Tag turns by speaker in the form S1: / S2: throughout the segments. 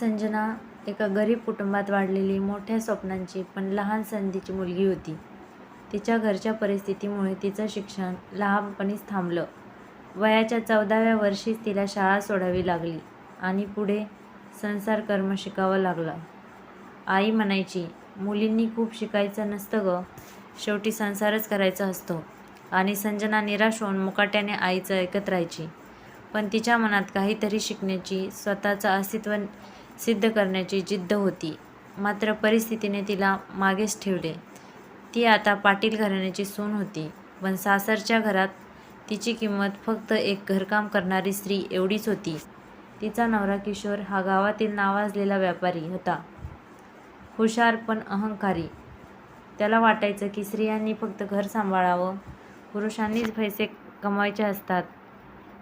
S1: संजना एका गरीब कुटुंबात वाढलेली मोठ्या स्वप्नांची पण लहान संधीची मुलगी होती. तिच्या घरच्या परिस्थितीमुळे तिचं शिक्षण लहानपणीच थांबलं. वयाच्या चौदाव्या वर्षीच तिला शाळा सोडावी लागली आणि पुढे संसार कर्म शिकावं लागलं. आई म्हणायची मुलींनी खूप शिकायचं नसतं गं. शेवटी संसारच करायचा असतो. आणि संजना निराश होऊन मुकाट्याने आईचं ऐकत राहायची. पण तिच्या मनात काहीतरी शिकण्याची स्वतःचं अस्तित्व सिद्ध करण्याची जिद्द होती. मात्र परिस्थितीने तिला मागेच ठेवले. ती आता पाटील घराण्याची सून होती. पण सासरच्या घरात तिची किंमत फक्त एक घरकाम करणारी स्त्री एवढीच होती. तिचा नवरा किशोर हा गावातील नावाजलेला व्यापारी होता. हुशार पण अहंकारी. त्याला वाटायचं की स्त्रियांनी फक्त घर सांभाळावं. पुरुषांनीच पैसे कमवायचे असतात.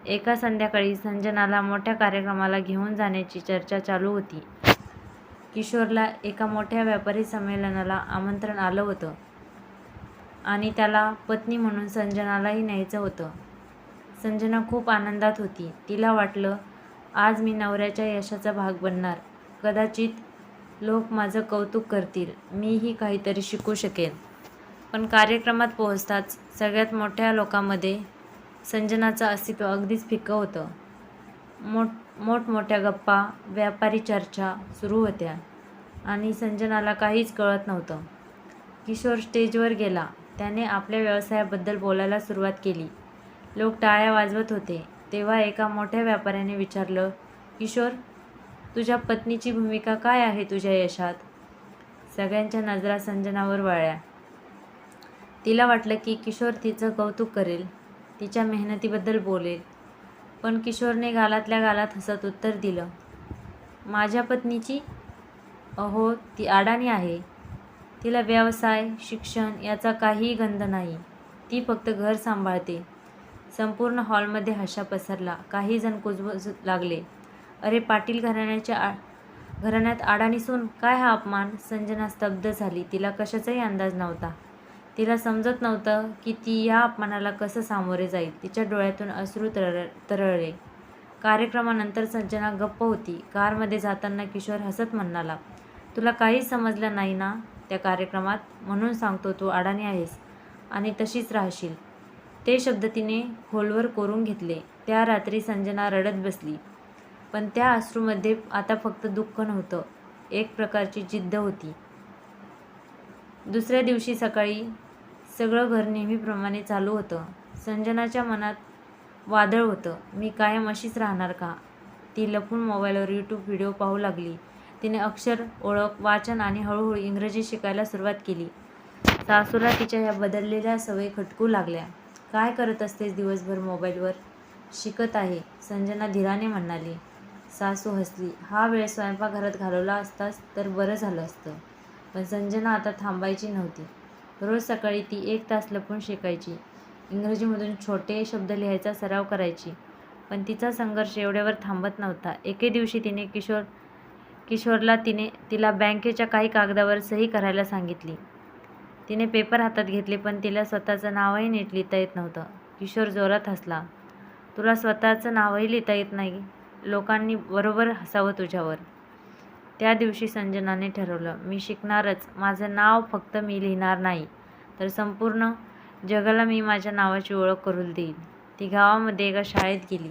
S1: एका संध्याकाळी संजनाला मोठ्या कार्यक्रमाला घेऊन जाण्याची चर्चा चालू होती. किशोरला एका मोठ्या व्यापारी संमेलनाला आमंत्रण आलं होतं आणि त्याला पत्नी म्हणून संजनालाही न्यायचं होतं. संजना खूप आनंदात होती. तिला वाटलं आज मी नवऱ्याच्या यशाचा भाग बनणार. कदाचित लोक माझं कौतुक करतील. मीही काहीतरी शिकू शकेन. पण कार्यक्रमात पोहोचताच सगळ्यात मोठ्या लोकांमध्ये संजनाचं अस्तित्व अगदीच फिक्कं होतं. मोठ मोठमोठ्या गप्पा व्यापारी चर्चा सुरू होत्या आणि संजनाला काहीच कळत नव्हतं. किशोर स्टेजवर गेला. त्याने आपल्या व्यवसायाबद्दल बोलायला सुरुवात केली. लोक टाळ्या वाजवत होते. तेव्हा एका मोठ्या व्यापाऱ्याने विचारलं किशोर तुझ्या पत्नीची भूमिका काय आहे तुझ्या यशात? सगळ्यांच्या नजरा संजनावर वळल्या. तिला वाटलं की किशोर तिचं कौतुक करेल. तिच्या मेहनतीबद्दल बोलेल. पण किशोरने गालातल्या गालात हसत उत्तर दिलं माझ्या पत्नीची? अहो ती अडाणी आहे. तिला व्यवसाय शिक्षण याचा काहीही गंध नाही. ती फक्त घर सांभाळते. संपूर्ण हॉलमध्ये हशा पसरला. काही जण कुजबुज लागले. अरे पाटील घराण्याच्या आ घराण्यात अडाणीसून काय हा अपमान संजना स्तब्ध झाली. तिला कशाचाही अंदाज नव्हता. तिला समजत नव्हतं की ती या अपमानाला कसं सामोरे जाईल. तिच्या डोळ्यातून अश्रू तरळ तरळले. कार्यक्रमानंतर संजना गप्प होती. कारमध्ये जाताना किशोर हसत म्हणाला तुला काहीच समजलं नाही ना त्या कार्यक्रमात? म्हणून सांगतो तू अडाणी आहेस आणि तशीच राहशील. ते शब्द तिने खोलवर कोरून घेतले. त्या रात्री संजना रडत बसली. पण त्या अश्रूमध्ये आता फक्त दुःख नव्हतं. एक प्रकारची जिद्द होती. दुसऱ्या दिवशी सकाळी सगळं घर नेहमीप्रमाणे चालू होतं. संजनाच्या मनात वादळ होतं. मी कायम अशीच राहणार का? ती लपून मोबाईलवर यूट्यूब व्हिडिओ पाहू लागली. तिने अक्षर ओळख वाचन आणि हळूहळू इंग्रजी शिकायला सुरुवात केली. सासूला तिच्या ह्या बदललेल्या सवयी खटकू लागल्या. काय करत असतेस दिवसभर मोबाईलवर? शिकत आहे संजना धीराने म्हणाली. सासू हसली. हा वेळ स्वयंपाकघरात घालवला असतास तर बरं झालं असतं. पण संजना आता थांबायची नव्हती. रोज सकाळी ती एक तास लपून शिकायची. इंग्रजीमधून छोटे शब्द लिहायचा सराव करायची. पण तिचा संघर्ष एवढ्यावर थांबत नव्हता. एके दिवशी तिने किशोर किशोरला तिने तिला बँकेच्या काही कागदावर सही करायला सांगितली. तिने पेपर हातात घेतले पण तिला स्वतःचं नावही नीट लिहिता येत नव्हतं. किशोर जोरात हसला. तुला स्वतःचं नावही लिहिता येत नाही? लोकांनी बरोबर हसावं तुझ्यावर. त्या दिवशी संजनाने ठरवलं मी शिकणारच. माझं नाव फक्त मी लिहिणार नाही. तर संपूर्ण जगाला मी माझ्या नावाची ओळख करून देईन. ती गावामध्ये एका शाळेत गेली.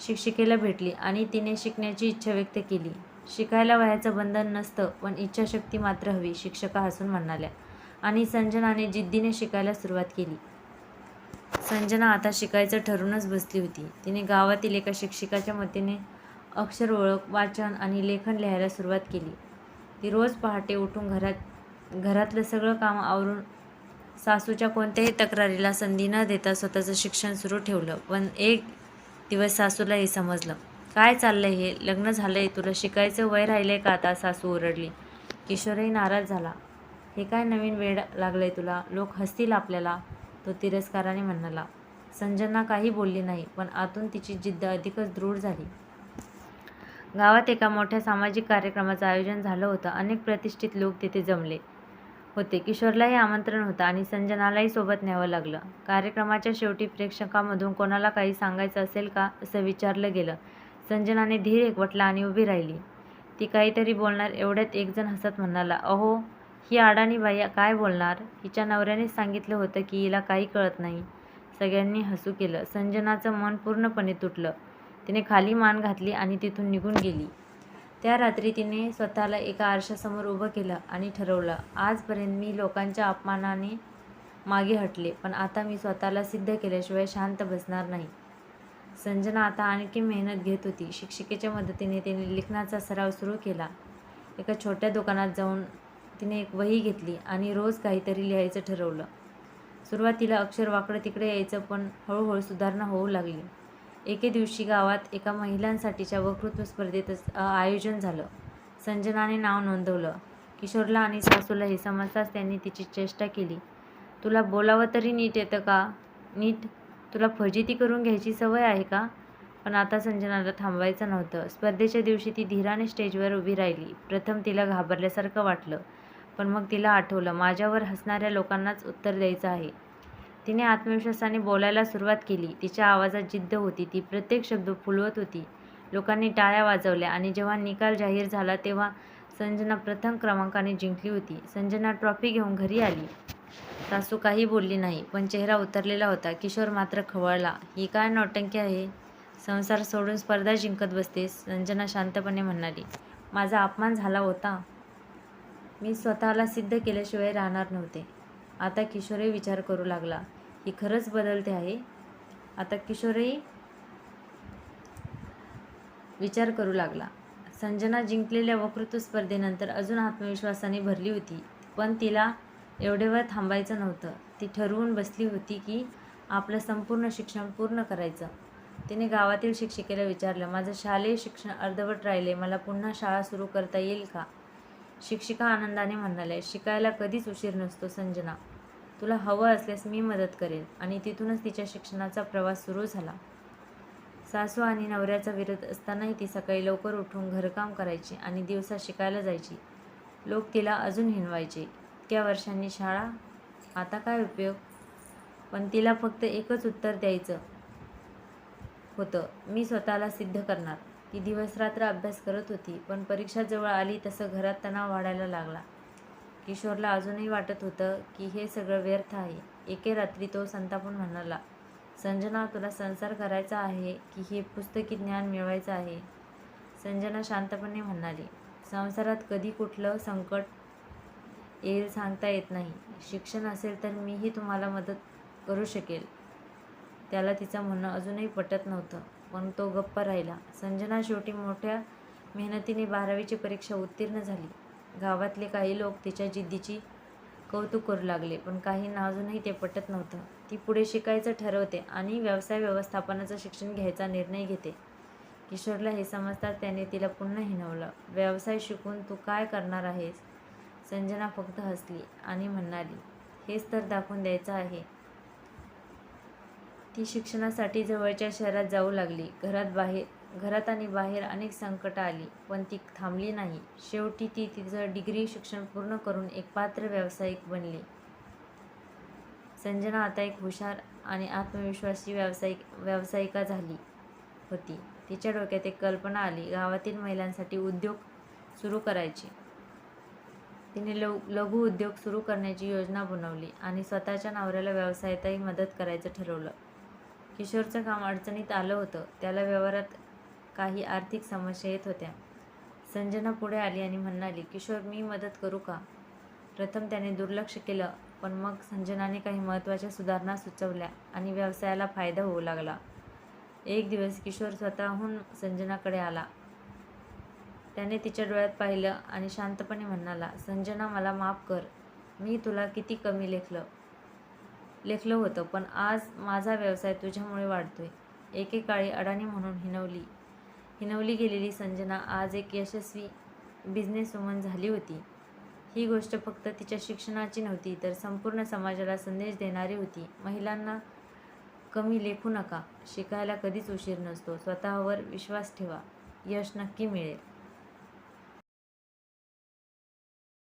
S1: शिक्षिकेला भेटली आणि तिने शिकण्याची इच्छा व्यक्त केली. शिकायला वयाचं बंधन नसतं पण इच्छाशक्ती मात्र हवी शिक्षका हसून म्हणाल्या. आणि संजनाने जिद्दीने शिकायला सुरुवात केली. संजना आता शिकायचं ठरूनच बसली होती. तिने गावातील एका शिक्षिकाच्या मतीने अक्षर ओळख वाचन आणि लेखन लिहायला सुरुवात केली. ती रोज पहाटे उठून घरात घरातलं सगळं काम आवरून सासूच्या कोणत्याही तक्रारीला संधी न देता स्वतःचं शिक्षण सुरू ठेवलं. पण एक दिवस सासूला हे समजलं. काय चाललंय हे? लग्न झालंय तुला? शिकायचं वय राहिलंय का आता? सासू ओरडली. किशोरही नाराज झाला. हे काय नवीन वेळ लागलंय तुला? लोक हसतील आपल्याला तो तिरस्काराने म्हणाला. संजना काही बोलली नाही पण आतून तिची जिद्द अधिकच दृढ झाली. गावात एका मोठ्या सामाजिक कार्यक्रमाचं आयोजन झालं होतं. अनेक प्रतिष्ठित लोक तिथे जमले होते. किशोरलाही आमंत्रण होतं आणि संजनालाही सोबत न्यावं लागलं. कार्यक्रमाच्या शेवटी प्रेक्षकामधून कोणाला काही सांगायचं असेल का असं विचारलं गेलं. संजनाने धीर एकवटला आणि उभी राहिली. ती काहीतरी बोलणार एवढ्यात एकजण हसत म्हणाला अहो ही अडाणी बाई काय बोलणार? हिच्या नवऱ्यानेच सांगितलं होतं की हिला काही कळत नाही. सगळ्यांनी हसू केलं. संजनाचं मन पूर्णपणे तुटलं. तिने खाली मान घातली आणि तिथून निघून गेली. त्या रात्री तिने स्वतःला एका आरशासमोर उभं केलं आणि ठरवलं आजपर्यंत मी लोकांच्या अपमानाने मागे हटले पण आता मी स्वतःला सिद्ध केल्याशिवाय शांत बसणार नाही. संजना आता आणखी मेहनत घेत होती. शिक्षिकेच्या मदतीने तिने लिखाणाचा सराव सुरू केला. एका छोट्या दुकानात जाऊन तिने एक वही घेतली आणि रोज काहीतरी लिहायचं ठरवलं. सुरुवातीला अक्षर वाकडं तिकडे यायचं पण हळूहळू सुधारणा होऊ लागली. एके दिवशी गावात एका महिलांसाठीच्या वक्तृत्व स्पर्धेतच आयोजन झालं. संजनाने नाव नोंदवलं. किशोरला आणि सासूला हे समजताच त्यांनी तिची चेष्टा केली. तुला बोलावं तरी नीट येतं का? नीट? तुला फजिती करून घ्यायची सवय आहे का? पण आता संजनाला थांबवायचं नव्हतं. स्पर्धेच्या दिवशी ती धीराने स्टेजवर उभी राहिली. प्रथम तिला घाबरल्यासारखं वाटलं पण मग तिला आठवलं माझ्यावर हसणाऱ्या लोकांनाच उत्तर द्यायचं आहे. तिने आत्मविश्वासाने बोलायला सुरुवात केली. तिच्या आवाजात जिद्द होती. ती प्रत्येक शब्द फुलवत होती. लोकांनी टाळ्या वाजवल्या आणि जेव्हा निकाल जाहीर झाला तेव्हा संजना प्रथम क्रमांकाने जिंकली होती. संजना ट्रॉफी घेऊन घरी आली. सासू काही बोलली नाही पण चेहरा उतरलेला होता. किशोर मात्र खवळला. ही काय नौटंकी आहे? संसार सोडून स्पर्धा जिंकत बसतेस संजना शांतपणे म्हणाली. माझा अपमान झाला होता. मी स्वतःला सिद्ध केल्याशिवाय राहणार नव्हते. आता किशोरही विचार करू लागला ही खरंच बदलते आहे? आता किशोरही विचार करू लागला. संजना जिंकलेल्या वक्तृत्व स्पर्धेनंतर अजून आत्मविश्वासाने भरली होती पण तिला एवढेवर थांबायचं नव्हतं. ती ठरवून बसली होती की आपलं संपूर्ण शिक्षण पूर्ण करायचं. तिने गावातील शिक्षिकेला विचारलं माझं शालेय शिक्षण अर्धवट राहिले मला पुन्हा शाळा सुरू करता येईल का? शिक्षिका आनंदाने म्हणाल्या शिकायला कधीच उशीर नसतो संजना. तुला हवं असल्यास मी मदत करेन. आणि तिथूनच तिच्या शिक्षणाचा प्रवास सुरू झाला. सासू आणि नवऱ्याचा विरोध असतानाही ती सकाळी लवकर उठून घरकाम करायची आणि दिवसा शिकायला जायची. लोक तिला अजून हिणवायचे. इतक्या वर्षांनी शाळा आता काय उपयोग? पण तिला फक्त एकच उत्तर द्यायचं होतं. मी स्वतःला सिद्ध करणार. ती दिवसरात्र अभ्यास करत होती पण परीक्षा जवळ आली तसं घरात तणाव वाढायला लागला. किशोरला अजूनही वाटत होतं की हे सगळं व्यर्थ आहे. एके रात्री तो संतापून म्हणाला संजना तुला संसार करायचा आहे की हे पुस्तकी ज्ञान मिळवायचं आहे? संजना शांतपणे म्हणाली संसारात कधी कुठलं संकट येईल सांगता येत नाही. शिक्षण असेल तर मीही तुम्हाला मदत करू शकेल. त्याला तिचं म्हणणं अजूनही पटत नव्हतं पण तो गप्प राहिला. संजना शेवटी मोठ्या मेहनतीने बारावीची परीक्षा उत्तीर्ण झाली. गावातले काही लोक तिच्या जिद्दीची कौतुक करू लागले पण काहींना अजूनही ते पटत नव्हतं. ती पुढे शिकायचं ठरवते आणि व्यवसाय व्यवस्थापनाचं शिक्षण घ्यायचा निर्णय घेते. किशोरला हे समजताच त्याने तिला पुन्हा हिणवलं व्यवसाय शिकून तू काय करणार आहेस? संजना फक्त हसली आणि म्हणाली हेच तर दाखवून द्यायचं आहे. ती शिक्षणासाठी जवळच्या शहरात जाऊ लागली घरात बाहेर घरात आणि बाहेर अनेक संकटं आली पण ती थांबली नाही. शेवटी ती तिचं डिग्री शिक्षण पूर्ण करून एक पात्र व्यावसायिक बनली. संजना आता एक हुशार आणि आत्मविश्वासी व्यावसायिक व्यावसायिका झाली होती. तिच्या डोक्यात एक कल्पना आली गावातील महिलांसाठी उद्योग सुरू करायचे. तिने लव लघु उद्योग सुरू करण्याची योजना बनवली आणि स्वतःच्या नवऱ्याला व्यवसायातही मदत करायचं ठरवलं. किशोरचं काम अडचणीत आलं होतं. त्याला व्यवहारात काही आर्थिक समस्या येत होत्या. संजना पुढे आली आणि म्हणाली किशोर मी मदत करू का? प्रथम त्याने दुर्लक्ष केलं पण मग संजनाने काही महत्त्वाच्या सुधारणा सुचवल्या आणि व्यवसायाला फायदा होऊ लागला. एक दिवस किशोर स्वतःहून संजनाकडे आला. त्याने तिच्या डोळ्यात पाहिलं आणि शांतपणे म्हणाला संजना मला माफ कर. मी तुला किती कमी लेखलं. लेखलं होतं पण आज माझा व्यवसाय तुझ्यामुळे वाढतोय. एकेकाळी अडाणी म्हणून हिनवली. हिनवली गेलेली संजना आज एक यशस्वी बिझनेस वुमन झाली होती. ही गोष्ट फक्त तिच्या शिक्षणाची नव्हती तर संपूर्ण समाजाला संदेश देणारी होती. महिलांना कमी लेखू नका शिकायला कधीच उशीर नसतो स्वतःवर विश्वास ठेवा यश नक्की मिळेल.